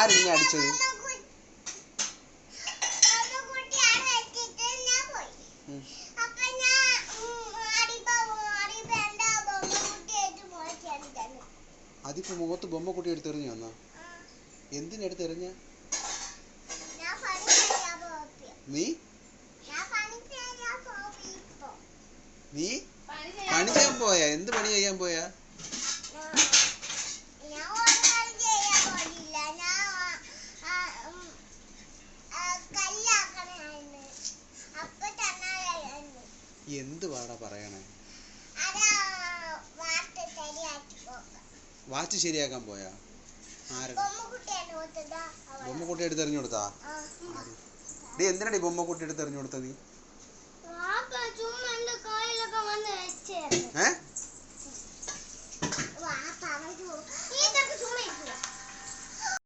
ആര് നിന്നെ അടിച്ചത്. അതിപ്പോ മുഖത്ത് ബൊമ്മ കുട്ടി എടുത്തെറിഞ്ഞ വന്നാ? എന്തിനെടുത്തെറിഞ്ഞ? നീ? നീ? പണി ചെയ്യാൻ പോയാ? എന്ത് പണി ചെയ്യാൻ പോയാ? എന്ത് വാടാ പറയണേ വാച്ച് ശരിയാക്കാൻ പോയാ? ബൊമ്മക്കുട്ടി എടുത്ത് എറിഞ്ഞു കൊടുത്താ? ഡേ എന്തിനാടി ബൊമ്മക്കുട്ടി എടുത്ത് എറിഞ്ഞു കൊടുത്തത്? ഏ?